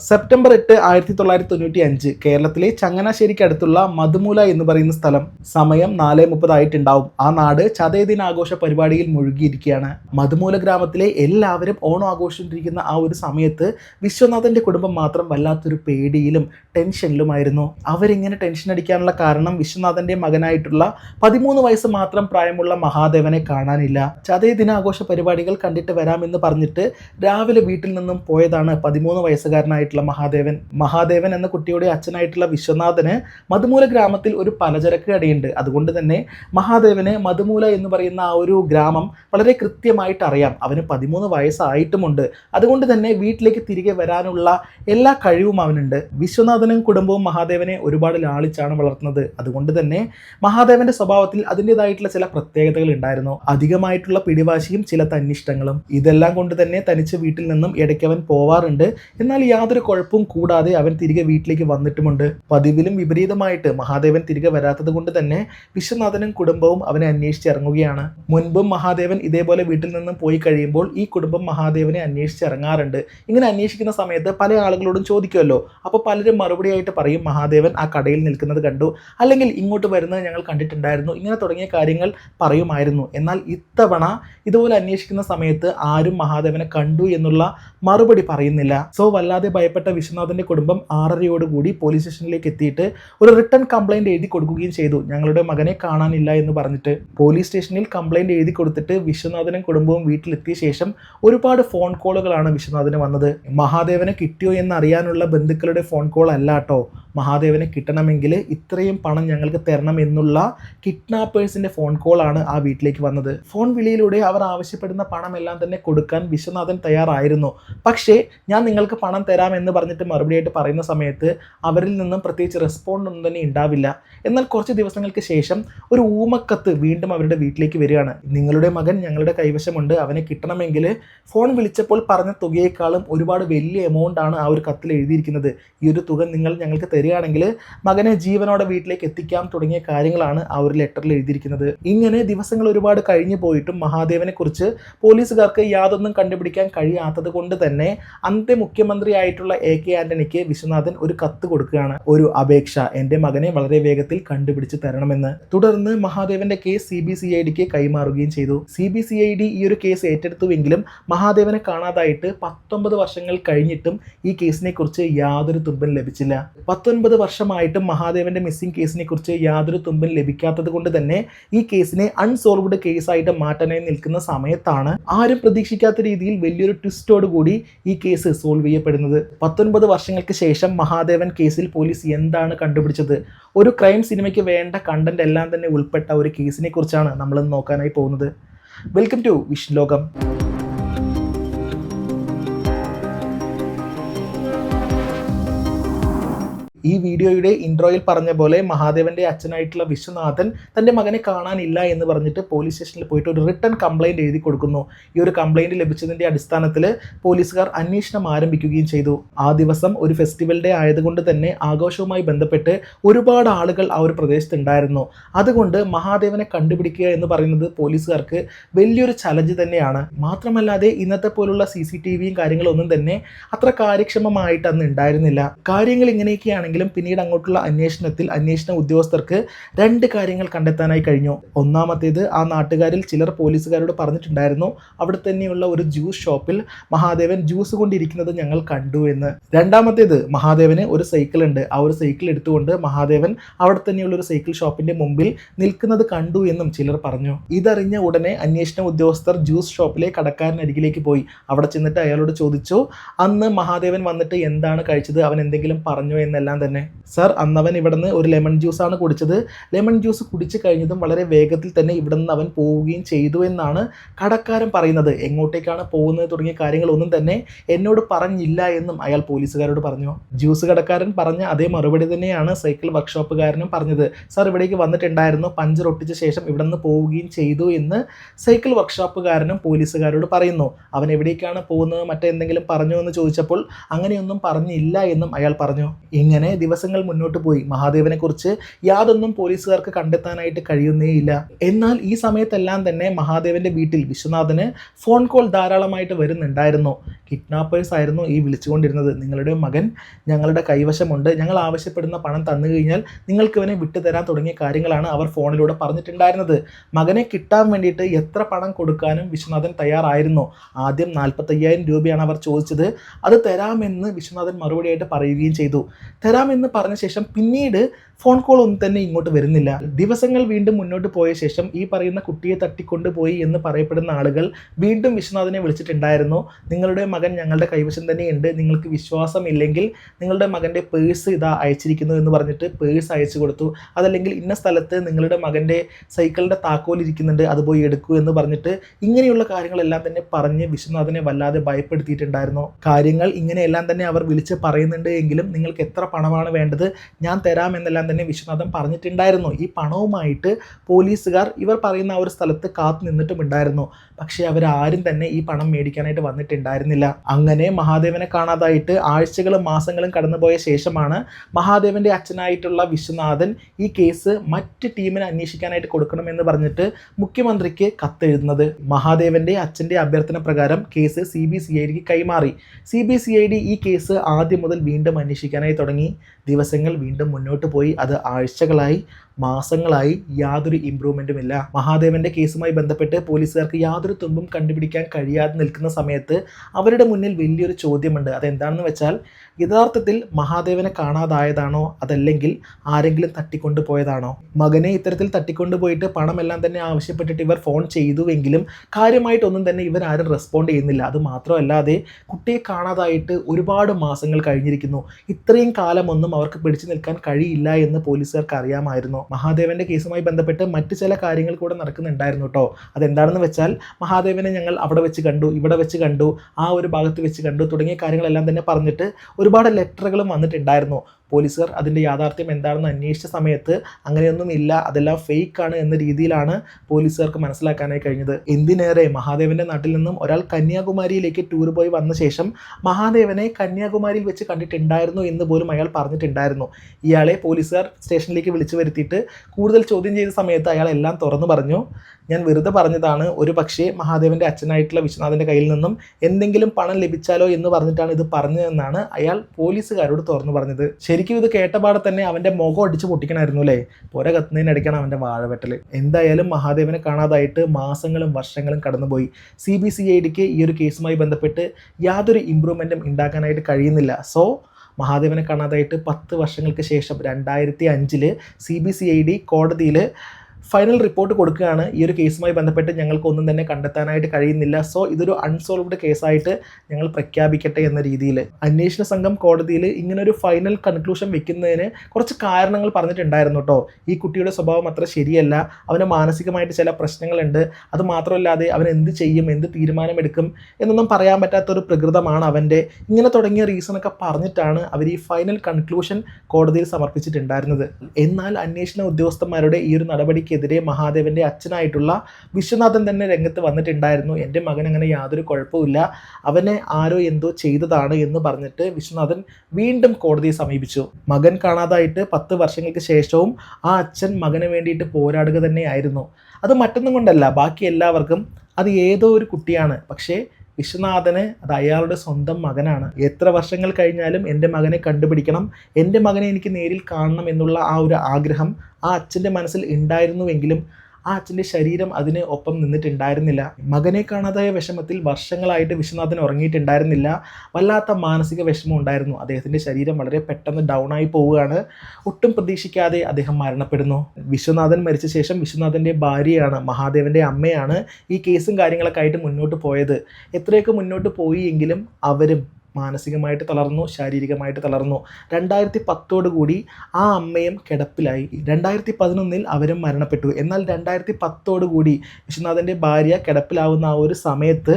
September എട്ട് ആയിരത്തി തൊള്ളായിരത്തി തൊണ്ണൂറ്റി അഞ്ച് കേരളത്തിലെ ചങ്ങനാശ്ശേരിക്ക് അടുത്തുള്ള മധുമൂല എന്ന് പറയുന്ന സ്ഥലം സമയം നാല് മുപ്പതായിട്ടുണ്ടാവും ആ നാട് ചതയ ദിനാഘോഷ പരിപാടിയിൽ മുഴുകിയിരിക്കുകയാണ്. മധുമൂല ഗ്രാമത്തിലെ എല്ലാവരും ഓണം ആഘോഷിച്ചിരിക്കുന്ന ആ ഒരു സമയത്ത് വിശ്വനാഥന്റെ കുടുംബം മാത്രം വല്ലാത്തൊരു പേടിയിലും ടെൻഷനിലുമായിരുന്നു. അവരിങ്ങനെ ടെൻഷൻ അടിക്കാനുള്ള കാരണം വിശ്വനാഥന്റെ മകനായിട്ടുള്ള പതിമൂന്ന് വയസ്സ് മാത്രം പ്രായമുള്ള മഹാദേവനെ കാണാനില്ല. ചതയ ദിനാഘോഷ പരിപാടികൾ കണ്ടിട്ട് വരാമെന്ന് പറഞ്ഞിട്ട് രാവിലെ വീട്ടിൽ നിന്നും പോയതാണ് പതിമൂന്ന് വയസ്സുകാരനായിട്ടുള്ള മഹാദേവൻ മഹാദേവൻ എന്ന കുട്ടിയുടെ അച്ഛനായിട്ടുള്ള വിശ്വനാഥന് മധുമൂല ഗ്രാമത്തിൽ ഒരു പലചരക്ക് കടയുണ്ട്. അതുകൊണ്ട് തന്നെ മഹാദേവന് മധുമൂല എന്ന് പറയുന്ന ആ ഒരു ഗ്രാമം വളരെ കൃത്യമായിട്ട് അറിയാം. അവന് പതിമൂന്ന് വയസ്സായിട്ടുമുണ്ട്. അതുകൊണ്ട് തന്നെ വീട്ടിലേക്ക് തിരികെ വരാനുള്ള എല്ലാ കഴിവും അവനുണ്ട്. വിശ്വനാഥനും കുടുംബവും മഹാദേവനെ ഒരുപാട് ലാളിച്ചാണ് വളർത്തുന്നത്. അതുകൊണ്ട് തന്നെ മഹാദേവന്റെ സ്വഭാവത്തിൽ അതിന്റെതായിട്ടുള്ള ചില പ്രത്യേകതകൾ ഉണ്ടായിരുന്നു. അധികമായിട്ടുള്ള പിടിവാശിയും ചില തന്നിഷ്ടങ്ങളും. ഇതെല്ലാം കൊണ്ട് തന്നെ തനിച്ച് വീട്ടിൽ നിന്നും ഇടയ്ക്ക് അവൻ പോവാറുണ്ട്. എന്നാൽ യാതൊരു കുഴപ്പവും കൂടാതെ അവൻ തിരികെ വീട്ടിലേക്ക് വന്നിട്ടുമുണ്ട്. പതിവിലും വിപരീതമായിട്ട് മഹാദേവൻ തിരികെ വരാത്തത് കൊണ്ട് തന്നെ വിശ്വനാഥനും കുടുംബവും അവനെ അന്വേഷിച്ചിറങ്ങുകയാണ് മുൻപും മഹാദേവൻ ഇതേപോലെ വീട്ടിൽ നിന്നും പോയി കഴിയുമ്പോൾ ഈ കുടുംബം മഹാദേവനെ അന്വേഷിച്ചിറങ്ങാറുണ്ട് ഇങ്ങനെ അന്വേഷിക്കുന്ന സമയത്ത് പല ആളുകളോടും ചോദിക്കുമല്ലോ അപ്പോൾ പലരും മറുപടിയായിട്ട് പറയും മഹാദേവൻ ആ കടയിൽ നിൽക്കുന്നത് കണ്ടു. അല്ലെങ്കിൽ ഇങ്ങോട്ട് വരുന്നത് ഞങ്ങൾ കണ്ടിട്ടുണ്ടായിരുന്നു. ഇങ്ങനെ തുടങ്ങിയ കാര്യങ്ങൾ പറയുമായിരുന്നു. എന്നാൽ ഇത്തവണ ഇതുപോലെ അന്വേഷിക്കുന്ന സമയത്ത് ആരും മഹാദേവനെ കണ്ടു എന്നുള്ള മറുപടി പറയുന്നില്ല. സോ വല്ലാതെ ഭയപ്പെട്ട വിശ്വനാഥന്റെ കുടുംബം ആറരയോടുകൂടി പോലീസ് സ്റ്റേഷനിലേക്ക് എത്തിയിട്ട് ഒരു റിട്ടേൺ കംപ്ലൈന്റ് എഴുതി കൊടുക്കുകയും ചെയ്തു. ഞങ്ങളുടെ മകനെ കാണാനില്ല എന്ന് പറഞ്ഞിട്ട് പോലീസ് സ്റ്റേഷനിൽ കംപ്ലൈന്റ് എഴുതി കൊടുത്തിട്ട് വിശ്വനാഥനും കുടുംബവും വീട്ടിലെത്തിയ ശേഷം ഒരുപാട് ഫോൺ കോളുകളാണ് വിശ്വനാഥന് വന്നത്. മഹാദേവനെ കിട്ടിയോ എന്ന് അറിയാനുള്ള ബന്ധുക്കളുടെ ഫോൺ കോൾ അല്ല കേട്ടോ. മഹാദേവനെ കിട്ടണമെങ്കിൽ ഇത്രയും പണം ഞങ്ങൾക്ക് തരണം എന്നുള്ള കിഡ്നാപ്പേഴ്സിന്റെ ഫോൺ കോളാണ് ആ വീട്ടിലേക്ക് വന്നത്. ഫോൺ വിളിയിലൂടെ അവർ ആവശ്യപ്പെടുന്ന പണം എല്ലാം തന്നെ കൊടുക്കാൻ വിശ്വനാഥൻ തയ്യാറായിരുന്നു. പക്ഷേ ഞാൻ നിങ്ങൾക്ക് പണം തരാം എന്ന് പറഞ്ഞിട്ട് മറുപടിയായിട്ട് പറയുന്ന സമയത്ത് അവരിൽ നിന്നും പ്രത്യേകിച്ച് റെസ്പോണ്ട് ഒന്നും തന്നെ ഉണ്ടാവില്ല എന്നാൽ കുറച്ച് ദിവസങ്ങൾക്ക് ശേഷം ഒരു ഊമക്കത്ത് വീണ്ടും അവരുടെ വീട്ടിലേക്ക് വരികയാണ്. നിങ്ങളുടെ മകൻ ഞങ്ങളുടെ കൈവശമുണ്ട് അവനെ കിട്ടണമെങ്കിൽ ഫോൺ വിളിച്ചപ്പോൾ പറഞ്ഞ തുകയേക്കാളും ഒരുപാട് വലിയ എമൗണ്ട് ആണ് ആ ഒരു കത്തിൽ എഴുതിയിരിക്കുന്നത്. ഈ ഒരു തുക നിങ്ങൾ ഞങ്ങൾക്ക് തരികയാണെങ്കിൽ മകനെ ജീവനോടെ വീട്ടിലേക്ക് എത്തിക്കാം തുടങ്ങിയ കാര്യങ്ങളാണ് ആ ഒരു ലെറ്ററിൽ എഴുതിയിരിക്കുന്നത്. ഇങ്ങനെ ദിവസങ്ങൾ ഒരുപാട് കഴിഞ്ഞു പോയിട്ടും മഹാദേവനെ കുറിച്ച് പോലീസുകാർക്ക് യാതൊന്നും കണ്ടുപിടിക്കാൻ കഴിയാത്തത് കൊണ്ട് തന്നെ അന്നത്തെ മുഖ്യമന്ത്രിയായിട്ടുള്ള എ കെ ആന്റണിക്ക് വിശ്വനാഥൻ ഒരു കത്ത് കൊടുക്കുകയാണ്. ഒരു അപേക്ഷ എന്റെ മകനെ വളരെ വേഗത്തിൽ കണ്ടുപിടിച്ച് തരണമെന്ന്. തുടർന്ന് മഹാദേവന്റെ case C B C I ഡിക്ക് കൈമാറുകയും ചെയ്തു. C B C I D ഈ ഒരു കേസ് ഏറ്റെടുത്തുവെങ്കിലും മഹാദേവനെ കാണാതായിട്ട് പത്തൊമ്പത് വർഷങ്ങൾ കഴിഞ്ഞിട്ടും ഈ കേസിനെ കുറിച്ച് യാതൊരു തുമ്പൻ ലഭിച്ചില്ല. പത്തൊൻപത് വർഷമായിട്ടും മഹാദേവന്റെ മിസ്സിംഗ് കേസിനെ കുറിച്ച് യാതൊരു തുമ്പൻ ലഭിക്കാത്തത് കൊണ്ട് തന്നെ ഈ കേസിനെ അൺസോൾവ്ഡ് കേസായിട്ട് മാറ്റാനായി നിൽക്കുന്ന സമയത്താണ് ആരും പ്രതീക്ഷിക്കാത്ത രീതിയിൽ വലിയൊരു ട്വിസ്റ്റോട് കൂടി ഈ കേസ് സോൾവ് ചെയ്യപ്പെടുന്നത്. പത്തൊൻപത് വർഷങ്ങൾക്ക് ശേഷം മഹാദേവൻ കേസിൽ പോലീസ് എന്താണ് കണ്ടുപിടിച്ചത്? ഒരു ക്രൈം സിനിമയ്ക്ക് വേണ്ട കണ്ടന്റ് എല്ലാം തന്നെ ഉൾപ്പെട്ട ഒരു കേസിനെ കുറിച്ചാണ് നമ്മൾ നോക്കാനായി പോകുന്നത്. വെൽക്കം ടു വിഷ് ഈ വീഡിയോയുടെ ഇൻട്രോയിൽ പറഞ്ഞ പോലെ മഹാദേവന്റെ അച്ഛനായിട്ടുള്ള വിശ്വനാഥൻ തന്റെ മകനെ കാണാനില്ല എന്ന് പറഞ്ഞിട്ട് പോലീസ് സ്റ്റേഷനിൽ പോയിട്ട് ഒരു റിട്ടേൺ കംപ്ലൈന്റ് എഴുതി കൊടുക്കുന്നു. ഈ ഒരു കംപ്ലൈന്റ് ലഭിച്ചതിന്റെ അടിസ്ഥാനത്തിൽ പോലീസുകാർ അന്വേഷണം ആരംഭിക്കുകയും ചെയ്തു. ആ ദിവസം ഒരു ഫെസ്റ്റിവൽ ഡേ ആയതുകൊണ്ട് തന്നെ ആഘോഷവുമായി ബന്ധപ്പെട്ട് ഒരുപാട് ആളുകൾ ആ ഒരു പ്രദേശത്ത് ഉണ്ടായിരുന്നു അതുകൊണ്ട് മഹാദേവനെ കണ്ടുപിടിക്കുക എന്ന് പറയുന്നത് പോലീസുകാർക്ക് വലിയൊരു ചലഞ്ച് തന്നെയാണ്. മാത്രമല്ലാതെ ഇന്നത്തെ പോലുള്ള സി സി ടി വിയും കാര്യങ്ങളൊന്നും തന്നെ അത്ര കാര്യക്ഷമമായിട്ട് അന്ന് ഉണ്ടായിരുന്നില്ല. കാര്യങ്ങൾ ഇങ്ങനെയൊക്കെയാണെങ്കിലും പിന്നീട് അങ്ങോട്ടുള്ള അന്വേഷണത്തിൽ അന്വേഷണ ഉദ്യോഗസ്ഥർക്ക് രണ്ട് കാര്യങ്ങൾ കണ്ടെത്താനായി കഴിഞ്ഞു. ഒന്നാമത്തേത് ആ നാട്ടുകാരിൽ ചിലർ പോലീസുകാരോട് പറഞ്ഞിട്ടുണ്ടായിരുന്നു അവിടെ തന്നെയുള്ള ഒരു ജ്യൂസ് ഷോപ്പിൽ മഹാദേവൻ ജ്യൂസ് കൊണ്ടിരിക്കുന്നത് ഞങ്ങൾ കണ്ടു എന്ന്. രണ്ടാമത്തേത് മഹാദേവന് ഒരു സൈക്കിൾ ഉണ്ട്. ആ ഒരു സൈക്കിൾ എടുത്തുകൊണ്ട് മഹാദേവൻ അവിടെ തന്നെയുള്ള ഒരു സൈക്കിൾ ഷോപ്പിന്റെ മുമ്പിൽ നിൽക്കുന്നത് കണ്ടു എന്നും ചിലർ പറഞ്ഞു. ഇതറിഞ്ഞ ഉടനെ അന്വേഷണ ഉദ്യോഗസ്ഥർ ജ്യൂസ് ഷോപ്പിലെ കടക്കാരനരികിലേക്ക് പോയി. അവിടെ ചെന്നിട്ട് അയാളോട് ചോദിച്ചു അന്ന് മഹാദേവൻ വന്നിട്ട് എന്താണ് കഴിച്ചത്? അവൻ എന്തെങ്കിലും പറഞ്ഞു? എന്നെല്ലാം തന്നെ. സർ അന്നവൻ ഇവിടുന്ന് ഒരു ലെമൺ ജ്യൂസാണ് കുടിച്ചത്. ലെമൺ ജ്യൂസ് കുടിച്ചു കഴിഞ്ഞതും വളരെ വേഗത്തിൽ തന്നെ ഇവിടെ നിന്ന് അവൻ പോവുകയും ചെയ്തു എന്നാണ് കടക്കാരൻ പറയുന്നത്. എങ്ങോട്ടേക്കാണ് പോകുന്നത് തുടങ്ങിയ കാര്യങ്ങളൊന്നും തന്നെ എന്നോട് പറഞ്ഞില്ല എന്നും അയാൾ പോലീസുകാരോട് പറഞ്ഞു. ജ്യൂസ് കടക്കാരൻ പറഞ്ഞ അതേ മറുപടി തന്നെയാണ് സൈക്കിൾ വർക്ക്ഷോപ്പുകാരനും പറഞ്ഞത്. സർ ഇവിടേക്ക് വന്നിട്ടുണ്ടായിരുന്നു. പഞ്ചർ ഒട്ടിച്ച ശേഷം ഇവിടെ നിന്ന് പോവുകയും ചെയ്തു എന്ന് സൈക്കിൾ വർക്ക്ഷോപ്പുകാരനും പോലീസുകാരോട് പറയുന്നു. അവൻ എവിടേക്കാണ് പോകുന്നത്? മറ്റെന്തെങ്കിലും പറഞ്ഞു എന്ന് ചോദിച്ചപ്പോൾ അങ്ങനെയൊന്നും പറഞ്ഞില്ല എന്നും അയാൾ പറഞ്ഞു. ഇങ്ങനെ ദിവസങ്ങൾ മുന്നോട്ട് പോയി. മഹാദേവനെ കുറിച്ച് യാതൊന്നും പോലീസുകാർക്ക് കണ്ടെത്താനായിട്ട് കഴിയുന്നേയില്ല. എന്നാൽ ഈ സമയത്തെല്ലാം തന്നെ മഹാദേവന്റെ വീട്ടിൽ വിശ്വനാഥന് ഫോൺ കോൾ ധാരാളമായിട്ട് വരുന്നുണ്ടായിരുന്നു. കിഡ്നാപ്പേഴ്സ് ആയിരുന്നു ഈ വിളിച്ചുകൊണ്ടിരുന്നത്. നിങ്ങളുടെ മകൻ ഞങ്ങളുടെ കൈവശമുണ്ട്. ഞങ്ങൾ ആവശ്യപ്പെടുന്ന പണം തന്നു കഴിഞ്ഞാൽ നിങ്ങൾക്ക് ഇവനെ വിട്ടുതരാൻ തുടങ്ങിയ കാര്യങ്ങളാണ് അവർ ഫോണിലൂടെ പറഞ്ഞിട്ടുണ്ടായിരുന്നത്. മകനെ കിട്ടാൻ വേണ്ടിയിട്ട് എത്ര പണം കൊടുക്കാനും വിശ്വനാഥൻ തയ്യാറായിരുന്നു. ആദ്യം നാൽപ്പത്തയ്യായിരം രൂപയാണ് അവർ ചോദിച്ചത്. അത് തരാമെന്ന് വിശ്വനാഥൻ മറുപടിയായിട്ട് പറയുകയും ചെയ്തു. തരാമെന്ന് പറഞ്ഞ ശേഷം പിന്നീട് ഫോൺ കോൾ ഒന്നും തന്നെ ഇങ്ങോട്ട് വരുന്നില്ല. ദിവസങ്ങൾ വീണ്ടും മുന്നോട്ട് പോയ ശേഷം ഈ പറയുന്ന കുട്ടിയെ തട്ടിക്കൊണ്ടുപോയി എന്ന് പറയപ്പെടുന്ന ആളുകൾ വീണ്ടും വിശ്വനാഥനെ വിളിച്ചിട്ടുണ്ടായിരുന്നു. നിങ്ങളുടെ മകൻ ഞങ്ങളുടെ കൈവശം തന്നെയുണ്ട്. നിങ്ങൾക്ക് വിശ്വാസമില്ലെങ്കിൽ നിങ്ങളുടെ മകന്റെ പേഴ്സ് ഇതാ അയച്ചിരിക്കുന്നു എന്ന് പറഞ്ഞിട്ട് പേഴ്സ് അയച്ചു കൊടുത്തു. അതല്ലെങ്കിൽ ഇന്ന സ്ഥലത്ത് നിങ്ങളുടെ മകന്റെ സൈക്കിളിന്റെ താക്കോൽ ഇരിക്കുന്നുണ്ട് അത് പോയി എടുക്കൂ എന്ന് പറഞ്ഞിട്ട് ഇങ്ങനെയുള്ള കാര്യങ്ങളെല്ലാം തന്നെ പറഞ്ഞ് വിശ്വനാഥനെ വല്ലാതെ ഭയപ്പെടുത്തിയിട്ടുണ്ടായിരുന്നു. കാര്യങ്ങൾ ഇങ്ങനെയെല്ലാം തന്നെ അവർ വിളിച്ച് പറയുന്നുണ്ട് എങ്കിലും നിങ്ങൾക്ക് എത്ര പണമാണ് വേണ്ടത്. ഞാൻ തരാമെന്നെല്ലാം തന്നെ വിശ്വനാഥൻ പറഞ്ഞിട്ടുണ്ടായിരുന്നു. ഈ പണവുമായിട്ട് പോലീസുകാർ ഇവർ പറയുന്ന ആ ഒരു സ്ഥലത്ത് കാത്തു നിന്നിട്ടുമുണ്ടായിരുന്നു. പക്ഷേ അവരാരും തന്നെ ഈ പണം മേടിക്കാനായിട്ട് വന്നിട്ടുണ്ടായിരുന്നില്ല. അങ്ങനെ മഹാദേവനെ കാണാതായിട്ട് ആഴ്ചകളും മാസങ്ങളും കടന്നുപോയ ശേഷമാണ് മഹാദേവന്റെ അച്ഛനായിട്ടുള്ള വിശ്വനാഥൻ ഈ കേസ് മറ്റ് ടീമിന് അന്വേഷിക്കാനായിട്ട് കൊടുക്കണമെന്ന് പറഞ്ഞിട്ട് മുഖ്യമന്ത്രിക്ക് കത്തെഴുതുന്നത്. മഹാദേവന്റെ അച്ഛന്റെ അഭ്യർത്ഥന പ്രകാരം കേസ് സി ബി സി കൈമാറി. C B C I D ഈ കേസ് ആദ്യം മുതൽ വീണ്ടും അന്വേഷിക്കാനായി തുടങ്ങി. ദിവസങ്ങൾ വീണ്ടും മുന്നോട്ട് പോയി. അത് ആഴ്ചകളായി മാസങ്ങളായി യാതൊരു ഇമ്പ്രൂവ്മെന്റും ഇല്ല. മഹാദേവന്റെ കേസുമായി ബന്ധപ്പെട്ട് പോലീസുകാർക്ക് യാതൊരു തുമ്പും കണ്ടുപിടിക്കാൻ കഴിയാതെ നിൽക്കുന്ന സമയത്ത് അവരുടെ മുന്നിൽ വലിയൊരു ചോദ്യമുണ്ട്. അതെന്താണെന്ന് വെച്ചാൽ യഥാർത്ഥത്തിൽ മഹാദേവനെ കാണാതായതാണോ? അതല്ലെങ്കിൽ ആരെങ്കിലും തട്ടിക്കൊണ്ടു പോയതാണോ മകനെ ഇത്തരത്തിൽ തട്ടിക്കൊണ്ടു പോയിട്ട് പണമെല്ലാം തന്നെ ആവശ്യപ്പെട്ടിട്ട് ഇവർ ഫോൺ ചെയ്തുവെങ്കിലും കാര്യമായിട്ടൊന്നും തന്നെ ഇവർ ആരും റെസ്പോണ്ട് ചെയ്യുന്നില്ല. അത് മാത്രമല്ലാതെ കുട്ടിയെ കാണാതായിട്ട് ഒരുപാട് മാസങ്ങൾ കഴിഞ്ഞിരിക്കുന്നു. ഇത്രയും കാലമൊന്നും അവർക്ക് പിടിച്ചു നിൽക്കാൻ കഴിയില്ല എന്ന് പോലീസുകാർക്ക് അറിയാമായിരുന്നു. മഹാദേവന്റെ കേസുമായി ബന്ധപ്പെട്ട് മറ്റു ചില കാര്യങ്ങൾ കൂടെ നടക്കുന്നുണ്ടായിരുന്നു കേട്ടോ അതെന്താണെന്ന് വെച്ചാൽ മഹാദേവനെ ഞങ്ങൾ അവിടെ വെച്ച് കണ്ടു ഇവിടെ വെച്ച് കണ്ടു ആ ഒരു ഭാഗത്ത് വെച്ച് കണ്ടു തുടങ്ങിയ കാര്യങ്ങളെല്ലാം തന്നെ പറഞ്ഞിട്ട് ഒരുപാട് ലെറ്ററുകളും വന്നിട്ടുണ്ടായിരുന്നു. പോലീസുകാർ അതിന്റെ യാഥാർത്ഥ്യം എന്താണെന്ന് അന്വേഷിച്ച സമയത്ത് അങ്ങനെയൊന്നും ഇല്ല അതെല്ലാം ഫേക്ക് ആണ് എന്ന രീതിയിലാണ് പോലീസുകാർക്ക് മനസ്സിലാക്കാനായി കഴിഞ്ഞത്. എന്തിനേറെ മഹാദേവന്റെ നാട്ടിൽ നിന്നും ഒരാൾ കന്യാകുമാരിയിലേക്ക് ടൂർ പോയി വന്ന ശേഷം മഹാദേവനെ കന്യാകുമാരിയിൽ വെച്ച് കണ്ടിട്ടുണ്ടായിരുന്നു എന്ന് പോലും അയാൾ പറഞ്ഞിട്ടുണ്ടായിരുന്നു. ഇയാളെ പോലീസുകാർ സ്റ്റേഷനിലേക്ക് വിളിച്ചു വരുത്തിയിട്ട് കൂടുതൽ ചോദ്യം ചെയ്ത സമയത്ത് അയാൾ എല്ലാം തുറന്നു പറഞ്ഞു. ഞാൻ വെറുതെ പറഞ്ഞതാണ് ഒരു പക്ഷേ മഹാദേവന്റെ അച്ഛനായിട്ടുള്ള വിശ്വനാഥന്റെ കയ്യിൽ നിന്നും എന്തെങ്കിലും പണം ലഭിച്ചാലോ എന്ന് പറഞ്ഞിട്ടാണ് ഇത് പറഞ്ഞതെന്നാണ് അയാൾ പോലീസുകാരോട് തുറന്നു പറഞ്ഞത്. ശരിക്കും ഇത് കേട്ടപാടെ തന്നെ അവന്റെ മുഖം അടിച്ച് പൊട്ടിക്കണമായിരുന്നു അല്ലേ? പുര അടിക്കണം അവന്റെ വാഴവെട്ടൽ എന്തായാലും മഹാദേവനെ കാണാതായിട്ട് മാസങ്ങളും വർഷങ്ങളും കടന്നുപോയി. സി ബി സി ഐ ഡിക്ക് ഈ ഒരു കേസുമായി ബന്ധപ്പെട്ട് യാതൊരു ഇമ്പ്രൂവ്മെന്റും ഉണ്ടാക്കാനായിട്ട് കഴിയുന്നില്ല. സോ മഹാദേവനെ കാണാതായിട്ട് പത്ത് വർഷങ്ങൾക്ക് ശേഷം രണ്ടായിരത്തി അഞ്ചിൽ C B C I D കോടതിയിൽ ഫൈനൽ റിപ്പോർട്ട് കൊടുക്കുകയാണ്. ഈ ഒരു കേസുമായി ബന്ധപ്പെട്ട് ഞങ്ങൾക്ക് ഒന്നും തന്നെ കണ്ടെത്താനായിട്ട് കഴിയുന്നില്ല. സോ ഇതൊരു അൺസോൾവ്ഡ് കേസായിട്ട് ഞങ്ങൾ പ്രഖ്യാപിക്കട്ടെ എന്ന രീതിയിൽ. അന്വേഷണ സംഘം കോടതിയിൽ ഇങ്ങനൊരു ഫൈനൽ കൺക്ലൂഷൻ വെക്കുന്നതിന് കുറച്ച് കാരണങ്ങൾ പറഞ്ഞിട്ടുണ്ടായിരുന്നു കേട്ടോ. ഈ കുട്ടിയുടെ സ്വഭാവം അത്ര ശരിയല്ല. അവന് മാനസികമായിട്ട് ചില പ്രശ്നങ്ങളുണ്ട്. അത് മാത്രമല്ലാതെ അവൻ എന്ത് ചെയ്യും എന്ത് തീരുമാനമെടുക്കും എന്നൊന്നും പറയാൻ പറ്റാത്തൊരു പ്രകൃതമാണ് അവന്റെ. ഇങ്ങനെ തുടങ്ങിയ റീസണൊക്കെ പറഞ്ഞിട്ടാണ് അവർ ഈ ഫൈനൽ കൺക്ലൂഷൻ കോടതിയിൽ സമർപ്പിച്ചിട്ടുണ്ടായിരുന്നത്. എന്നാൽ അന്വേഷണ ഉദ്യോഗസ്ഥന്മാരുടെ ഈ ഒരു നടപടിക്കെതിരെ മഹാദേവന്റെ അച്ഛനായിട്ടുള്ള വിശ്വനാഥൻ തന്നെ രംഗത്ത് വന്നിട്ടുണ്ടായിരുന്നു. എന്റെ മകൻ അങ്ങനെ യാതൊരു കുഴപ്പമില്ല അവനെ ആരോ എന്തോ ചെയ്തതാണ് എന്ന് പറഞ്ഞിട്ട് വിശ്വനാഥൻ വീണ്ടും കോടതിയെ സമീപിച്ചു. മകൻ കാണാതായിട്ട് പത്ത് വർഷങ്ങൾക്ക് ശേഷവും ആ അച്ഛൻ മകന് വേണ്ടിയിട്ട് പോരാടുക തന്നെയായിരുന്നു. അത് മറ്റൊന്നും കൊണ്ടല്ല. ബാക്കി എല്ലാവർക്കും അത് ഏതോ ഒരു കുട്ടിയാണ്. പക്ഷേ വിശ്വനാഥന് അത് അയാളുടെ സ്വന്തം മകനാണ്. എത്ര വർഷങ്ങൾ കഴിഞ്ഞാലും എന്റെ മകനെ കണ്ടുപിടിക്കണം എന്റെ മകനെ എനിക്ക് നേരിൽ കാണണം എന്നുള്ള ആ ഒരു ആഗ്രഹം ആ അച്ഛന്റെ മനസ്സിൽ ഉണ്ടായിരുന്നുവെങ്കിലും ആ അച്ഛന്റെ ശരീരം അതിന് ഒപ്പം നിന്നിട്ടുണ്ടായിരുന്നില്ല. മകനെ കാണാതായ വിഷമത്തിൽ വർഷങ്ങളായിട്ട് വിശ്വനാഥൻ ഉറങ്ങിയിട്ടുണ്ടായിരുന്നില്ല. വല്ലാത്ത മാനസിക വിഷമം ഉണ്ടായിരുന്നു. അദ്ദേഹത്തിന്റെ ശരീരം വളരെ പെട്ടെന്ന് ഡൗൺ ആയി പോവുകയാണ്. ഒട്ടും പ്രതീക്ഷിക്കാതെ അദ്ദേഹം മരണപ്പെടുന്നു. വിശ്വനാഥൻ മരിച്ച ശേഷം വിശ്വനാഥന്റെ ഭാര്യയാണ് മഹാദേവന്റെ അമ്മയാണ് ഈ കേസും കാര്യങ്ങളൊക്കെ ആയിട്ട് മുന്നോട്ട് പോയത്. എത്രയൊക്കെ മുന്നോട്ട് പോയി എങ്കിലും അവരും മാനസികമായിട്ട് തളർന്നു ശാരീരികമായിട്ട് തളർന്നു. രണ്ടായിരത്തി കൂടി ആ അമ്മയും കിടപ്പിലായി. രണ്ടായിരത്തി പതിനൊന്നിൽ അവരും മരണപ്പെട്ടു. എന്നാൽ രണ്ടായിരത്തി കൂടി വിശ്വനാഥന്റെ ഭാര്യ കിടപ്പിലാവുന്ന ആ ഒരു സമയത്ത്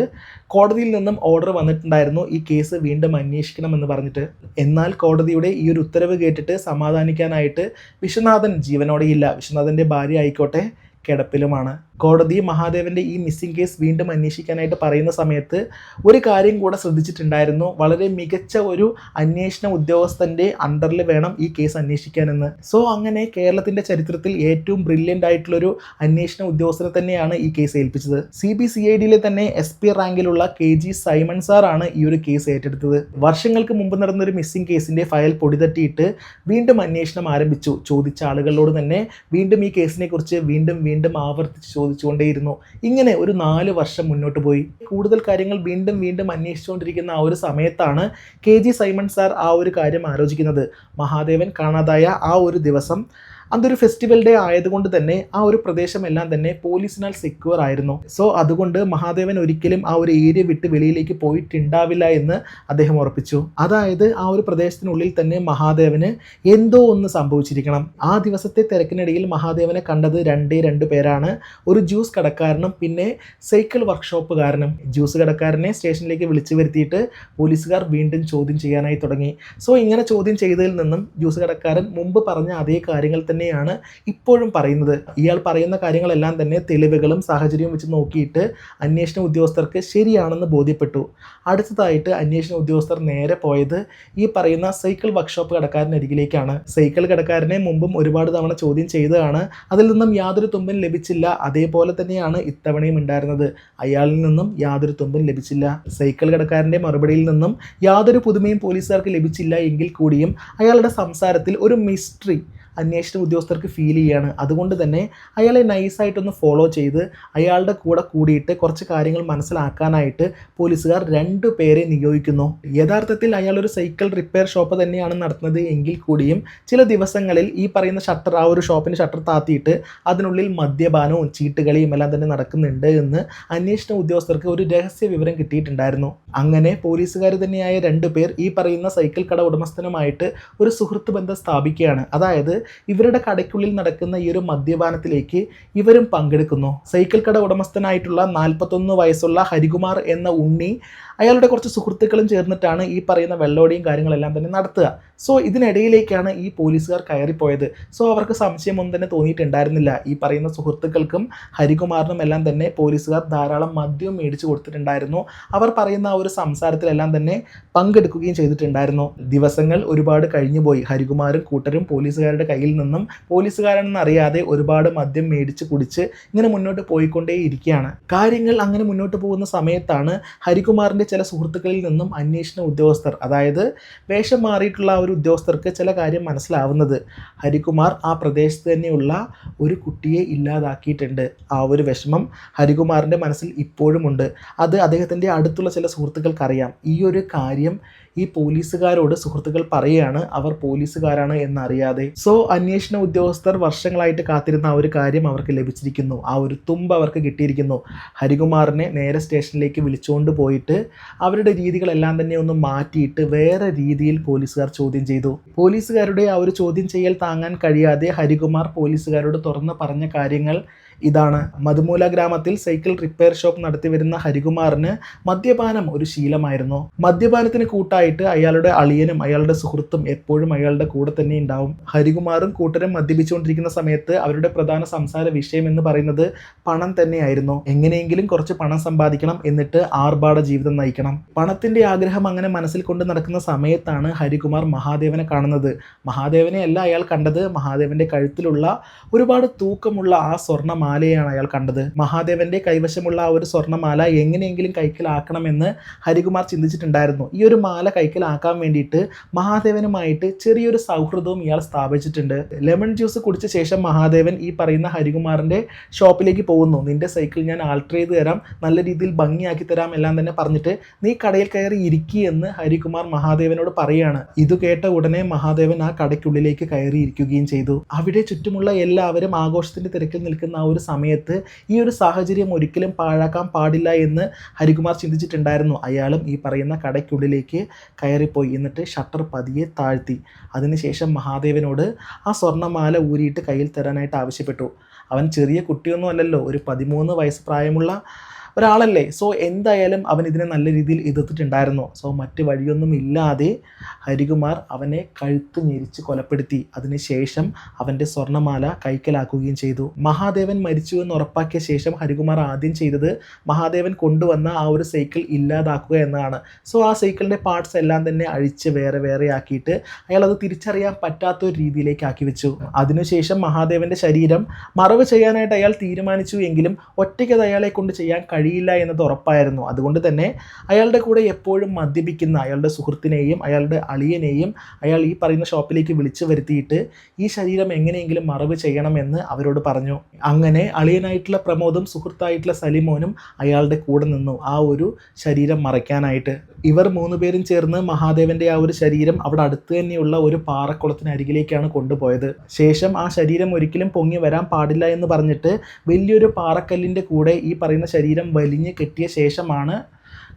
കോടതിയിൽ നിന്നും ഓർഡർ വന്നിട്ടുണ്ടായിരുന്നു ഈ കേസ് വീണ്ടും അന്വേഷിക്കണമെന്ന് പറഞ്ഞിട്ട്. എന്നാൽ കോടതിയുടെ ഈ ഒരു ഉത്തരവ് കേട്ടിട്ട് സമാധാനിക്കാനായിട്ട് വിശ്വനാഥൻ ജീവനോടെയില്ല വിശ്വനാഥന്റെ ഭാര്യ ആയിക്കോട്ടെ കിടപ്പിലുമാണ്. കോടതി മഹാദേവന്റെ ഈ മിസ്സിംഗ് കേസ് വീണ്ടും അന്വേഷിക്കാനായിട്ട് പറയുന്ന സമയത്ത് ഒരു കാര്യം കൂടെ ശ്രദ്ധിച്ചിട്ടുണ്ടായിരുന്നു. വളരെ മികച്ച ഒരു അന്വേഷണ ഉദ്യോഗസ്ഥന്റെ അണ്ടറിൽ വേണം ഈ കേസ് അന്വേഷിക്കാനെന്ന്. സോ അങ്ങനെ കേരളത്തിന്റെ ചരിത്രത്തിൽ ഏറ്റവും ബ്രില്യന്റ് ആയിട്ടുള്ളൊരു അന്വേഷണ ഉദ്യോഗസ്ഥനെ തന്നെയാണ് ഈ കേസ് ഏൽപ്പിച്ചത്. സി ബി സി ഐ ഡിയിലെ തന്നെ എസ് പി റാങ്കിലുള്ള കെ ജി സൈമൺ സാറാണ് ഈ ഒരു കേസ് ഏറ്റെടുത്തത്. വർഷങ്ങൾക്ക് മുമ്പ് നടന്നൊരു മിസ്സിംഗ് കേസിന്റെ ഫയൽ പൊടിതട്ടിയിട്ട് വീണ്ടും അന്വേഷണം ആരംഭിച്ചു. ചോദിച്ച ആളുകളോട് തന്നെ വീണ്ടും ഈ കേസിനെക്കുറിച്ച് വീണ്ടും വീണ്ടും ആവർത്തിച്ച് ചോദിച്ചുകൊണ്ടേയിരുന്നു. ഇങ്ങനെ ഒരു നാല് വർഷം മുന്നോട്ട് പോയി. കൂടുതൽ കാര്യങ്ങൾ വീണ്ടും വീണ്ടും അന്വേഷിച്ചുകൊണ്ടിരിക്കുന്ന ആ ഒരു സമയത്താണ് കെ ജി സൈമൺ സാർ ആ ഒരു കാര്യം ആലോചിക്കുന്നത്. മഹാദേവൻ കാണാതായ ആ ഒരു ദിവസം അതൊരു ഫെസ്റ്റിവൽ ഡേ ആയതുകൊണ്ട് തന്നെ ആ ഒരു പ്രദേശമെല്ലാം തന്നെ പോലീസിനാൽ സെക്യൂർ ആയിരുന്നു. സോ അതുകൊണ്ട് മഹാദേവൻ ഒരിക്കലും ആ ഒരു ഏരിയ വിട്ട് വെളിയിലേക്ക് പോയിട്ടുണ്ടാവില്ല എന്ന് അദ്ദേഹം ഉറപ്പിച്ചു. അതായത് ആ ഒരു പ്രദേശത്തിനുള്ളിൽ തന്നെ മഹാദേവന് എന്തോ ഒന്ന് സംഭവിച്ചിരിക്കണം. ആ ദിവസത്തെ തിരക്കിനിടയിൽ മഹാദേവനെ കണ്ടത് രണ്ടേ രണ്ട് പേരാണ്. ഒരു ജ്യൂസ് കടക്കാരനും പിന്നെ സൈക്കിൾ വർക്ക്ഷോപ്പുകാരനും ജ്യൂസ് കടക്കാരനെ സ്റ്റേഷനിലേക്ക് വിളിച്ചു വരുത്തിയിട്ട് പോലീസുകാർ വീണ്ടും ചോദ്യം ചെയ്യാനായി തുടങ്ങി. സോ ഇങ്ങനെ ചോദ്യം ചെയ്തതിൽ നിന്നും ജ്യൂസ് കടക്കാരൻ മുമ്പ് പറഞ്ഞ അതേ കാര്യങ്ങൾ തന്നെയാണ് ഇപ്പോഴും പറയുന്നത്. ഇയാൾ പറയുന്ന കാര്യങ്ങളെല്ലാം തന്നെ തെളിവുകളും സാഹചര്യവും വെച്ച് നോക്കിയിട്ട് അന്വേഷണ ഉദ്യോഗസ്ഥർക്ക് ശരിയാണെന്ന് ബോധ്യപ്പെട്ടു. അടുത്തതായിട്ട് അന്വേഷണ ഉദ്യോഗസ്ഥർ നേരെ പോയത് ഈ പറയുന്ന സൈക്കിൾ വർക്ക്ഷോപ്പ് കടക്കാരനരികിലേക്കാണ് സൈക്കിൾ കടക്കാരനെ മുമ്പും ഒരുപാട് തവണ ചോദ്യം ചെയ്തതാണ്. അതിൽ നിന്നും യാതൊരു തുമ്പും ലഭിച്ചില്ല. അതേപോലെ തന്നെയാണ് ഇത്തവണയും ഉണ്ടായിരുന്നത്. അയാളിൽ നിന്നും യാതൊരു തുമ്പും ലഭിച്ചില്ല. സൈക്കിൾ കടക്കാരന്റെ മറുപടിയിൽ നിന്നും യാതൊരു പുതുമയും പോലീസുകാർക്ക് ലഭിച്ചില്ല എങ്കിൽ കൂടിയും അയാളുടെ സംസാരത്തിൽ ഒരു മിസ്റ്ററി അന്വേഷണ ഉദ്യോഗസ്ഥർക്ക് ഫീൽ ചെയ്യാണ്. അതുകൊണ്ട് തന്നെ അയാളെ നൈസായിട്ടൊന്ന് ഫോളോ ചെയ്ത് അയാളുടെ കൂടെ കൂടിയിട്ട് കുറച്ച് കാര്യങ്ങൾ മനസ്സിലാക്കാനായിട്ട് പോലീസുകാർ രണ്ട് പേരെ നിയോഗിക്കുന്നു. യഥാർത്ഥത്തിൽ അയാൾ ഒരു സൈക്കിൾ റിപ്പയർ ഷോപ്പ് തന്നെയാണ് നടത്തുന്നത് എങ്കിൽ കൂടിയും ചില ദിവസങ്ങളിൽ ഈ പറയുന്ന ഷട്ടർ ആ ഒരു ഷോപ്പിന്റെ ഷട്ടർ താത്തിയിട്ട് അതിനുള്ളിൽ മദ്യപാനവും ചീട്ടുകളിയും എല്ലാം തന്നെ നടക്കുന്നുണ്ട് എന്ന് അന്വേഷണ ഉദ്യോഗസ്ഥർക്ക് ഒരു രഹസ്യ വിവരം കിട്ടിയിട്ടുണ്ടായിരുന്നു. അങ്ങനെ പോലീസുകാർ തന്നെയായ രണ്ട് പേർ ഈ പറയുന്ന സൈക്കിൾ കട ഉടമസ്ഥനുമായിട്ട് ഒരു സുഹൃത്ത് ബന്ധം സ്ഥാപിക്കുകയാണ്. അതായത് ഇവരുടെ കടയ്ക്കുള്ളിൽ നടക്കുന്ന ഈ ഒരു മദ്യപാനത്തിലേക്ക് ഇവരും പങ്കെടുക്കുന്നു. സൈക്കിൾ കട ഉടമസ്ഥനായിട്ടുള്ള നാൽപ്പത്തൊന്ന് വയസ്സുള്ള ഹരികുമാർ എന്ന ഉണ്ണി അയാളുടെ കുറച്ച് സുഹൃത്തുക്കളും ചേർന്നിട്ടാണ് ഈ പറയുന്ന വെള്ളോടിയും കാര്യങ്ങളെല്ലാം തന്നെ നടത്തുക. സോ ഇതിനിടയിലേക്കാണ് ഈ പോലീസുകാർ കയറിപ്പോയത്. സോ അവർക്ക് സംശയമൊന്നും തന്നെ തോന്നിയിട്ടുണ്ടായിരുന്നില്ല. ഈ പറയുന്ന സുഹൃത്തുക്കൾക്കും ഹരികുമാറിനും എല്ലാം തന്നെ പോലീസുകാർ ധാരാളം മദ്യവും മേടിച്ചു കൊടുത്തിട്ടുണ്ടായിരുന്നു. അവർ പറയുന്ന ആ ഒരു സംസാരത്തിലെല്ലാം തന്നെ പങ്കെടുക്കുകയും ചെയ്തിട്ടുണ്ടായിരുന്നു. ദിവസങ്ങൾ ഒരുപാട് കഴിഞ്ഞുപോയി ഹരികുമാറും കൂട്ടരും പോലീസുകാരുടെ കയ്യിൽ നിന്നും പോലീസുകാരാണെന്ന് അറിയാതെ ഒരുപാട് മദ്യം മേടിച്ച് കുടിച്ച് ഇങ്ങനെ മുന്നോട്ട് പോയിക്കൊണ്ടേ ഇരിക്കുകയാണ് കാര്യങ്ങൾ അങ്ങനെ മുന്നോട്ട് പോകുന്ന സമയത്താണ് ഹരികുമാറിന്റെ ചില സുഹൃത്തുക്കളിൽ നിന്നും അന്വേഷണ ഉദ്യോഗസ്ഥർ അതായത് വേഷം മാറിയിട്ടുള്ള ഒരു ഉദ്യോഗസ്ഥർക്ക് ചില കാര്യം മനസ്സിലാവുന്നത്. ഹരികുമാർ ആ പ്രദേശത്ത് തന്നെയുള്ള ഒരു കുട്ടിയെ ഇല്ലാതാക്കിയിട്ടുണ്ട്. ആ ഒരു വിഷമം ഹരികുമാറിന്റെ മനസ്സിൽ ഇപ്പോഴുമുണ്ട് അത് അദ്ദേഹത്തിന്റെ അടുത്തുള്ള ചില സുഹൃത്തുക്കൾക്കറിയാം. ഈ ഒരു കാര്യം ഈ പോലീസുകാരോട് സുഹൃത്തുക്കൾ പറയുകയാണ് അവർ പോലീസുകാരാണ് എന്നറിയാതെ. സോ അന്വേഷണ ഉദ്യോഗസ്ഥർ വർഷങ്ങളായിട്ട് കാത്തിരുന്ന ആ ഒരു കാര്യം അവർക്ക് ലഭിച്ചിരിക്കുന്നു. ആ ഒരു തുമ്പ് അവർക്ക് കിട്ടിയിരിക്കുന്നു. ഹരികുമാറിനെ നേരെ സ്റ്റേഷനിലേക്ക് വിളിച്ചുകൊണ്ട് പോയിട്ട് അവരുടെ രീതികളെല്ലാം തന്നെ ഒന്ന് മാറ്റിയിട്ട് വേറെ രീതിയിൽ പോലീസുകാർ ചോദ്യം ചെയ്തു. പോലീസുകാരുടെ ആ ഒരു ചോദ്യം ചെയ്യൽ താങ്ങാൻ കഴിയാതെ ഹരികുമാർ പോലീസുകാരോട് തുറന്ന് പറഞ്ഞ കാര്യങ്ങൾ ഇതാണ് മധുമൂല ഗ്രാമത്തിൽ സൈക്കിൾ റിപ്പയർ ഷോപ്പ് നടത്തി വരുന്ന ഹരികുമാറിന് മദ്യപാനം ഒരു ശീലമായിരുന്നു. മദ്യപാനത്തിന് കൂട്ടായിട്ട് അയാളുടെ അളിയനും അയാളുടെ സുഹൃത്തും എപ്പോഴും അയാളുടെ കൂടെ തന്നെ ഉണ്ടാവും. ഹരികുമാറും കൂട്ടരും മദ്യപിച്ചുകൊണ്ടിരിക്കുന്ന സമയത്ത് അവരുടെ പ്രധാന സംസാര വിഷയം എന്ന് പറയുന്നത് പണം തന്നെയായിരുന്നു. എങ്ങനെയെങ്കിലും കുറച്ച് പണം സമ്പാദിക്കണം എന്നിട്ട് ആർഭാട ജീവിതം നയിക്കണം. പണത്തിന്റെ ആഗ്രഹം അങ്ങനെ മനസ്സിൽ കൊണ്ട് നടക്കുന്ന സമയത്താണ് ഹരികുമാർ മഹാദേവനെ കാണുന്നത്. മഹാദേവനെ അല്ല അയാൾ കണ്ടത്. മഹാദേവന്റെ കഴുത്തിലുള്ള ഒരുപാട് തൂക്കമുള്ള ആ സ്വർണ മാലയാണ് അയാൾ കണ്ടത്. മഹാദേവന്റെ കൈവശമുള്ള ആ ഒരു സ്വർണമാല എങ്ങനെയെങ്കിലും കൈക്കലാക്കണമെന്ന് ഹരികുമാർ ചിന്തിച്ചിട്ടുണ്ടായിരുന്നു. ഈ ഒരു മാല കൈക്കലാക്കാൻ വേണ്ടിയിട്ട് മഹാദേവനുമായിട്ട് ചെറിയൊരു സൗഹൃദവും ഇയാൾ സ്ഥാപിച്ചിട്ടുണ്ട്. ലെമൺ ജ്യൂസ് കുടിച്ച ശേഷം മഹാദേവൻ ഈ പറയുന്ന ഹരികുമാറിന്റെ ഷോപ്പിലേക്ക് പോകുന്നു. നിന്റെ സൈക്കിൾ ഞാൻ ആൾട്ടർ ചെയ്ത് തരാം. നല്ല രീതിയിൽ ഭംഗിയാക്കി തരാം എല്ലാം തന്നെ പറഞ്ഞിട്ട് നീ കടയിൽ കയറി ഇരിക്കി എന്ന് ഹരികുമാർ മഹാദേവനോട് പറയാണ്. ഇത് കേട്ട ഉടനെ മഹാദേവൻ ആ കടയ്ക്കുള്ളിലേക്ക് കയറി ഇരിക്കുകയും ചെയ്തു. അവിടെ ചുറ്റുമുള്ള എല്ലാവരും ആഘോഷത്തിന്റെ തിരക്കിൽ നിൽക്കുന്ന ആ ഒരു സമയത്ത് ഈ ഒരു സാഹചര്യം ഒരിക്കലും പാഴാക്കാൻ പാടില്ല എന്ന് ഹരികുമാർ ചിന്തിച്ചിട്ടുണ്ടായിരുന്നു. അയാളും ഈ പറയുന്ന കടയ്ക്കുള്ളിലേക്ക് കയറിപ്പോയി. എന്നിട്ട് ഷട്ടർ പതിയെ താഴ്ത്തി. അതിനുശേഷം മഹാദേവനോട് ആ സ്വർണമാല ഊരിയിട്ട് കയ്യിൽ തരാനായിട്ട് ആവശ്യപ്പെട്ടു. അവൻ ചെറിയ കുട്ടിയൊന്നും അല്ലല്ലോ. ഒരു പതിമൂന്ന് വയസ്സ് പ്രായമുള്ള ഒരാളല്ലേ. സോ എന്തായാലും അവൻ ഇതിനെ നല്ല രീതിയിൽ എതിർത്തിട്ടുണ്ടായിരുന്നു. സോ മറ്റ് വഴിയൊന്നും ഇല്ലാതെ ഹരികുമാർ അവനെ കഴുത്ത് ഞെരിച്ച് കൊലപ്പെടുത്തി. അതിനുശേഷം അവന്റെ സ്വർണമാല കൈക്കലാക്കുകയും ചെയ്തു. മഹാദേവൻ മരിച്ചു എന്ന് ഉറപ്പാക്കിയ ശേഷം ഹരികുമാർ ആദ്യം ചെയ്തത് മഹാദേവൻ കൊണ്ടുവന്ന ആ ഒരു സൈക്കിൾ ഇല്ലാതാക്കുക എന്നതാണ്. സോ ആ സൈക്കിളിന്റെ പാർട്സ് എല്ലാം തന്നെ അഴിച്ച് വേറെ വേറെ ആക്കിയിട്ട് അയാൾ അത് തിരിച്ചറിയാൻ പറ്റാത്ത ഒരു രീതിയിലേക്ക് ആക്കി വെച്ചു. അതിനുശേഷം മഹാദേവന്റെ ശരീരം മറവ് ചെയ്യാനായിട്ട് അയാൾ തീരുമാനിച്ചു എങ്കിലും ഒറ്റയ്ക്ക് അയാളെ കൊണ്ട് ചെയ്യാൻ കഴിയില്ല എന്നത് ഉറപ്പായിരുന്നു. അതുകൊണ്ട് തന്നെ അയാളുടെ കൂടെ എപ്പോഴും മദ്യപിക്കുന്ന അയാളുടെ സുഹൃത്തിനെയും അയാളുടെ അളിയനെയും അയാൾ ഈ പറയുന്ന ഷോപ്പിലേക്ക് വിളിച്ചു വരുത്തിയിട്ട് ഈ ശരീരം എങ്ങനെയെങ്കിലും മറവ് ചെയ്യണമെന്ന് അവരോട് പറഞ്ഞു. അങ്ങനെ അളിയനായിട്ടുള്ള പ്രമോദും സുഹൃത്തായിട്ടുള്ള സലിമോനും അയാളുടെ കൂടെ നിന്നു. ആ ഒരു ശരീരം മറയ്ക്കാനായിട്ട്. ഇവർ മൂന്നുപേരും ചേർന്ന് മഹാദേവന്റെ ആ ഒരു ശരീരം അവിടെ അടുത്ത് തന്നെയുള്ള ഒരു പാറക്കുളത്തിന് അരികിലേക്കാണ് കൊണ്ടുപോയത്. ശേഷം ആ ശരീരം ഒരിക്കലും പൊങ്ങി വരാൻ പാടില്ല എന്ന് പറഞ്ഞിട്ട് വലിയൊരു പാറക്കല്ലിന്റെ കൂടെ ഈ പറയുന്ന ശരീരം വലിഞ്ഞ് കെട്ടിയ ശേഷമാണ്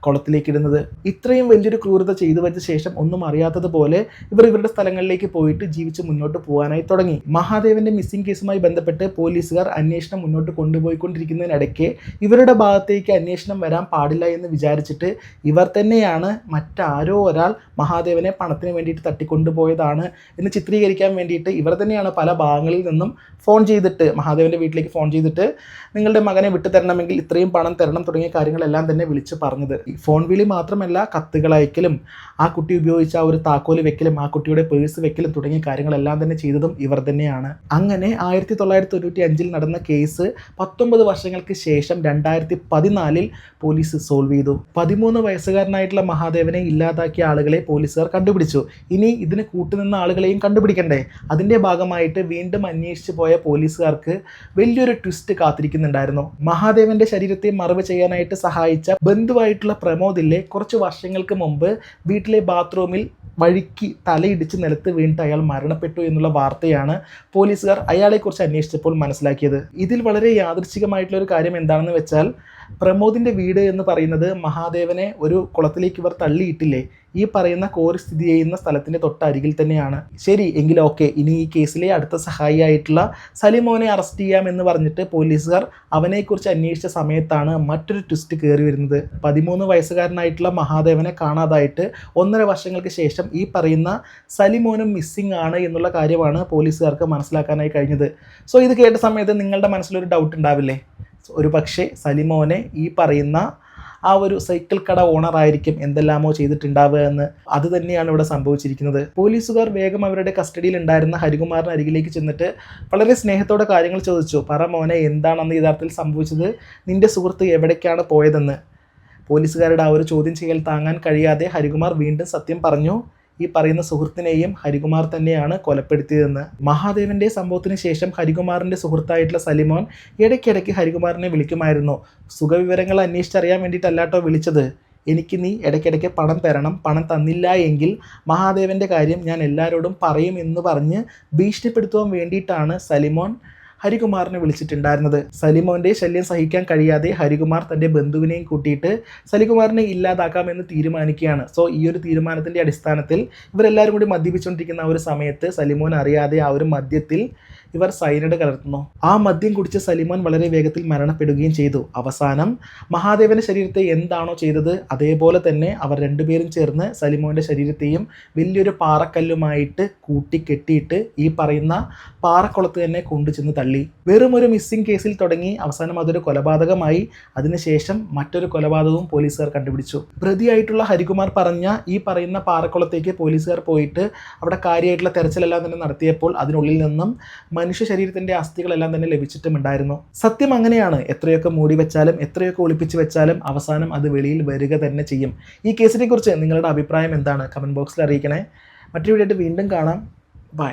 കുളത്തിലേക്ക് ഇടുന്നത് ഇത്രയും വലിയൊരു ക്രൂരത ചെയ്തു വെച്ച ശേഷം ഒന്നും അറിയാത്തതുപോലെ ഇവർ ഇവരുടെ സ്ഥലങ്ങളിലേക്ക് പോയിട്ട് ജീവിച്ച് മുന്നോട്ട് പോകാനായി തുടങ്ങി. മഹാദേവന്റെ മിസ്സിംഗ് കേസുമായി ബന്ധപ്പെട്ട് പോലീസുകാർ അന്വേഷണം മുന്നോട്ട് കൊണ്ടുപോയിക്കൊണ്ടിരിക്കുന്നതിനിടയ്ക്ക് ഇവരുടെ ഭാഗത്തേക്ക് അന്വേഷണം വരാൻ പാടില്ല എന്ന് വിചാരിച്ചിട്ട് ഇവർ തന്നെയാണ് മറ്റാരോ ഒരാൾ മഹാദേവനെ പണത്തിന് വേണ്ടിയിട്ട് തട്ടിക്കൊണ്ടുപോയതാണ് എന്ന് ചിത്രീകരിക്കാൻ വേണ്ടിയിട്ട് ഇവർ തന്നെയാണ് പല ഭാഗങ്ങളിൽ നിന്നും ഫോൺ ചെയ്തിട്ട് മഹാദേവന്റെ വീട്ടിലേക്ക് ഫോൺ ചെയ്തിട്ട് നിങ്ങളുടെ മകനെ വിട്ടു തരണമെങ്കിൽ ഇത്രയും പണം തരണം തുടങ്ങിയ കാര്യങ്ങളെല്ലാം തന്നെ വിളിച്ച് പറഞ്ഞത്. ഫോൺ വിളി മാത്രമല്ല കത്തുകൾ അയക്കലും ആ കുട്ടി ഉപയോഗിച്ച ആ ഒരു താക്കോൽ വെക്കലും ആ കുട്ടിയുടെ പേഴ്സ് വെക്കലും തുടങ്ങിയ കാര്യങ്ങളെല്ലാം തന്നെ ചെയ്തതും ഇവർ തന്നെയാണ്. അങ്ങനെ ആയിരത്തി തൊള്ളായിരത്തി തൊണ്ണൂറ്റി അഞ്ചിൽ നടന്ന കേസ് പത്തൊമ്പത് വർഷങ്ങൾക്ക് ശേഷം രണ്ടായിരത്തി പതിനാലിൽ പോലീസ് സോൾവ് ചെയ്തു. പതിമൂന്ന് വയസ്സുകാരനായിട്ടുള്ള മഹാദേവനെ ഇല്ലാതാക്കിയ ആളുകളെ പോലീസുകാർ കണ്ടുപിടിച്ചു. ഇനി ഇതിന് കൂട്ടുനിന്ന ആളുകളെയും കണ്ടുപിടിക്കണ്ടേ? അതിന്റെ ഭാഗമായിട്ട് വീണ്ടും അന്വേഷിച്ചു പോയ പോലീസുകാർക്ക് വലിയൊരു ട്വിസ്റ്റ് കാത്തിരിക്കുന്നുണ്ടായിരുന്നു. മഹാദേവന്റെ ശരീരത്തെ മറവ് ചെയ്യാനായിട്ട് സഹായിച്ച ബന്ധുവായിട്ടുള്ള പ്രമോദില്ലേ കുറച്ച് വർഷങ്ങൾക്ക് മുമ്പ് വീട്ടിലെ ബാത്റൂമിൽ വഴുക്കി തലയിടിച്ച് നിലത്ത് വീണിട്ട് അയാൾ മരണപ്പെട്ടു എന്നുള്ള വാർത്തയാണ് പോലീസുകാർ അയാളെക്കുറിച്ച് അന്വേഷിച്ചപ്പോൾ മനസ്സിലാക്കിയത്. ഇതിൽ വളരെ യാദൃച്ഛികമായിട്ടുള്ള ഒരു കാര്യം എന്താണെന്ന് വെച്ചാൽ പ്രമോദിന്റെ വീട് എന്ന് പറയുന്നത് മഹാദേവനെ ഒരു കുളത്തിലേക്ക് ഇവർ തള്ളിയിട്ടില്ലേ? ഈ പറയുന്ന കോറി സ്ഥിതി ചെയ്യുന്ന സ്ഥലത്തിന്റെ തൊട്ടരികിൽ തന്നെയാണ്. ശരി എങ്കിൽ ഓക്കെ ഇനി ഈ കേസിലെ അടുത്ത സഹായിയായിട്ടുള്ള സലിമോനെ അറസ്റ്റ് ചെയ്യാമെന്ന് പറഞ്ഞിട്ട് പോലീസുകാർ അവനെക്കുറിച്ച് അന്വേഷിച്ച സമയത്താണ് മറ്റൊരു ട്വിസ്റ്റ് കയറി വരുന്നത്. പതിമൂന്ന് വയസ്സുകാരനായിട്ടുള്ള മഹാദേവനെ കാണാതായിട്ട് ഒന്നര വർഷങ്ങൾക്ക് ശേഷം ഈ പറയുന്ന സലിമോനും മിസ്സിംഗ് ആണ് എന്നുള്ള കാര്യമാണ് പോലീസുകാർക്ക് മനസ്സിലാക്കാനായി കഴിഞ്ഞത്. സോ ഇത് കേട്ട സമയത്ത് നിങ്ങളുടെ മനസ്സിലൊരു ഡൗട്ട് ഉണ്ടാവില്ലേ? ഒരു പക്ഷേ സലിമോനെ ഈ പറയുന്ന ആ ഒരു സൈക്കിൾ കട ഓണർ ആയിരിക്കും എന്തെല്ലാമോ ചെയ്തിട്ടുണ്ടാവുക എന്ന് അത് തന്നെയാണ് ഇവിടെ സംഭവിച്ചിരിക്കുന്നത്. പോലീസുകാർ വേഗം അവരുടെ കസ്റ്റഡിയിൽ ഉണ്ടായിരുന്ന ഹരികുമാറിന് അരികിലേക്ക് ചെന്നിട്ട് വളരെ സ്നേഹത്തോടെ കാര്യങ്ങൾ ചോദിച്ചു. പറ മോനെ എന്താണെന്ന് യഥാർത്ഥത്തിൽ സംഭവിച്ചത്? നിന്റെ സുഹൃത്ത് എവിടേക്കാണ് പോയതെന്ന്? പോലീസുകാരുടെ ആ ഒരു ചോദ്യം ചെയ്യൽ താങ്ങാൻ കഴിയാതെ ഹരികുമാർ വീണ്ടും സത്യം പറഞ്ഞു. ഈ പറയുന്ന സുഹൃത്തിനെയും ഹരികുമാർ തന്നെയാണ് കൊലപ്പെടുത്തിയതെന്ന്. മഹാദേവന്റെ സംഭവത്തിന് ശേഷം ഹരികുമാറിന്റെ സുഹൃത്തായിട്ടുള്ള സലിമോൻ ഇടയ്ക്കിടയ്ക്ക് ഹരികുമാറിനെ വിളിക്കുമായിരുന്നു. സുഖവിവരങ്ങൾ അന്വേഷിച്ചറിയാൻ വേണ്ടിയിട്ടല്ലാട്ടോ വിളിച്ചത്. എനിക്ക് നീ ഇടയ്ക്കിടയ്ക്ക് പണം തരണം പണം തന്നില്ല എങ്കിൽ മഹാദേവന്റെ കാര്യം ഞാൻ എല്ലാവരോടും പറയും എന്ന് പറഞ്ഞ് ഭീഷണിപ്പെടുത്തുവാൻ വേണ്ടിയിട്ടാണ് സലിമോൻ ഹരികുമാറിനെ വിളിച്ചിട്ടുണ്ടായിരുന്നത്. സലിമോന്റെ ശല്യം സഹിക്കാൻ കഴിയാതെ ഹരികുമാർ തന്റെ ബന്ധുവിനെയും കൂട്ടിയിട്ട് സലികുമാറിനെ ഇല്ലാതാക്കാമെന്ന് തീരുമാനിക്കുകയാണ്. സോ ഈ ഒരു തീരുമാനത്തിന്റെ അടിസ്ഥാനത്തിൽ ഇവരെല്ലാവരും കൂടി മദ്യപിച്ചുകൊണ്ടിരിക്കുന്ന ഒരു സമയത്ത് സലിമോൻ അറിയാതെ ആ ഒരു മദ്യത്തിൽ ഇവർ സൈനഡ് കലർത്തുന്നു. ആ മദ്യം കുടിച്ച സലിമാൻ വളരെ വേഗത്തിൽ മരണപ്പെടുകയും ചെയ്തു. അവസാനം മഹാദേവന്റെ ശരീരത്തെ എന്താണോ ചെയ്തത് അതേപോലെ തന്നെ അവർ രണ്ടുപേരും ചേർന്ന് സലിമോന്റെ ശരീരത്തെയും വലിയൊരു പാറക്കല്ലുമായിട്ട് കൂട്ടിക്കെട്ടിയിട്ട് ഈ പറയുന്ന പാറക്കുളത്ത് തന്നെ കൊണ്ടുചെന്ന് തള്ളി. വെറും ഒരു മിസ്സിംഗ് കേസിൽ തുടങ്ങി അവസാനം അതൊരു കൊലപാതകമായി. അതിനുശേഷം മറ്റൊരു കൊലപാതകവും പോലീസുകാർ കണ്ടുപിടിച്ചു. പ്രതിയായിട്ടുള്ള ഹരികുമാർ പറഞ്ഞ ഈ പറയുന്ന പാറക്കുളത്തേക്ക് പോലീസുകാർ പോയിട്ട് അവിടെ കാര്യമായിട്ടുള്ള തെരച്ചിലെല്ലാം തന്നെ നടത്തിയപ്പോൾ അതിനുള്ളിൽ നിന്നും മനുഷ്യ ശരീരത്തിന്റെ അസ്ഥികളെല്ലാം തന്നെ ലഭിച്ചിട്ടുമുണ്ടായിരുന്നു. സത്യം അങ്ങനെയാണ്. എത്രയൊക്കെ മൂടി വെച്ചാലും എത്രയൊക്കെ ഒളിപ്പിച്ച് വെച്ചാലും അവസാനം അത് വെളിയിൽ വരിക തന്നെ ചെയ്യും. ഈ കേസിനെക്കുറിച്ച് നിങ്ങളുടെ അഭിപ്രായം എന്താണ്? കമന്റ് ബോക്സിൽ അറിയിക്കണേ. മറ്റൊരു വീഡിയോ വീണ്ടും കാണാം. ബൈ.